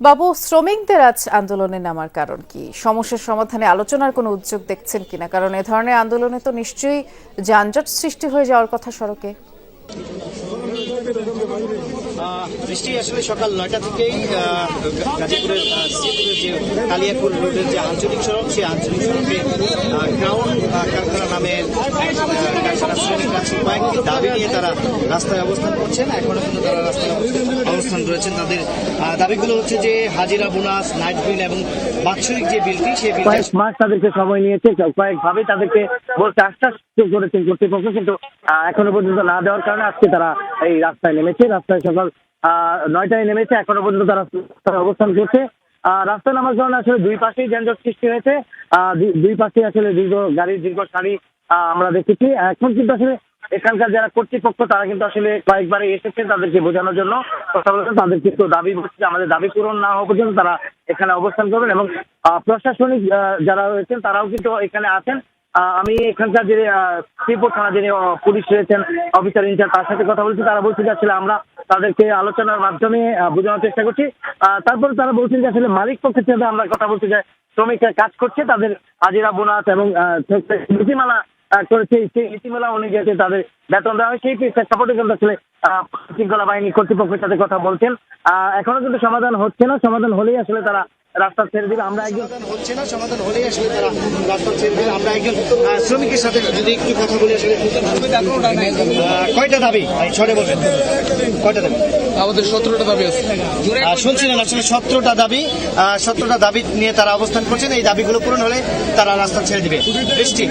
বাবু শ্রমিকদের আজ আন্দোলনে নামার কারণ কি? সমস্যার সমাধানে আলোচনার কোনো উদ্যোগ দেখছেন কিনা? কারণ এ ধরনের আন্দোলনে তো নিশ্চয়ই যানজট সৃষ্টি হয়ে যাওয়ার কথা সড়কে। বৃষ্টি আসলে সকাল নয়টা থেকেই গাজীপুরের শ্রীপুরের যে কালিয়াকুর রোডের যে আঞ্চলিক সড়ক সেই আঞ্চলিক সড়কে আহ, কারখানা নামে কারখানা শ্রমিকরা কয়েকটি দাবি নিয়ে তারা রাস্তায় অবস্থান করছেন। এখনও কিন্তু তারা রাস্তায় অবস্থান- রয়েছেন তাদের দাবিগুলো হচ্ছে যে হাজিরা বোনাস নাইট বিল এবং বাৎসরিক যে বিলটি বিলটা কয়েক মাস তাদেরকে সময় নিয়েছে কয়েকভাবে তাদেরকে বলতে আশ্বাস করেছেন কর্তৃপক্ষ কিন্তু এখনও পর্যন্ত না দেওয়ার কারণে আজকে তারা এই রাস্তায় নেমেছে রাস্তায় সকাল নয়টায় নেমেছে এখনও পর্যন্ত তারা অবস্থান করছে। আহ, রাস্তায় নামার কারণে আসলে দুই পাশেই যানজট সৃষ্টি হয়েছে দুই পাশে আসলে দীর্ঘ গাড়ির দীর্ঘ সারি আমরা দেখেছি। এখন কিন্তু আসলে এখানকার যারা কর্তৃপক্ষ, তারা কিন্তু আসলে কয়েকবারে এসেছেন তাদেরকে বোঝানোর জন্য। কথা বলেছেন তাদের কিন্তু দাবি যে আমাদের দাবি পূরণ না হওয়া পর্যন্ত তারা এখানে অবস্থান করবেন এবং প্রশাসনিক যারা রয়েছেন তারাও কিন্তু এখানে আছেন। আমি এখানকার যে শ্রীপুর থানা যিনি পুলিশ রয়েছেন, অফিসার ইনচার্জ, তার সাথে কথা বলছি। তারা বলছে যে আসলে আমরা তাদেরকে আলোচনার মাধ্যমে বোঝানোর চেষ্টা করছি। তারপরে তারা বলছেন যে আসলে মালিক পক্ষের সাথে আমরা কথা বলছি যে শ্রমিকরা কাজ করছে, তাদের হাজিরা, বোনাস এবং নীতিমালা করেছে সেই নীতিমালা অনুযায়ী তাদের বেতন দেওয়া হয় সেই প্রেক্ষাপটে কিন্তু আসলে শৃঙ্খলা বাহিনী কর্তৃপক্ষের সাথে কথা বলছেন। এখনও কিন্তু সমাধান হচ্ছে না সমাধান হলেই আসলে তারা রাস্তা ছেড়ে দিবে। আমরা একজন হচ্ছে না সমাধান হলেই আসলে তারা রাস্তা ছেড়ে দেবে। আমরা একজন শ্রমিকের সাথে যদি একটু কথা বলি আসলে কয়টা দাবি? ছড়ে বলবেন কয়টা দাবি? আমাদের সতেরোটা দাবি আছে। শুনছিলেন আসলে সতেরোটা দাবি সতেরোটা দাবি নিয়ে তারা অবস্থান করছেন। এই দাবিগুলো পূরণ হলে তারা রাস্তা ছেড়ে দিবে। বৃষ্টি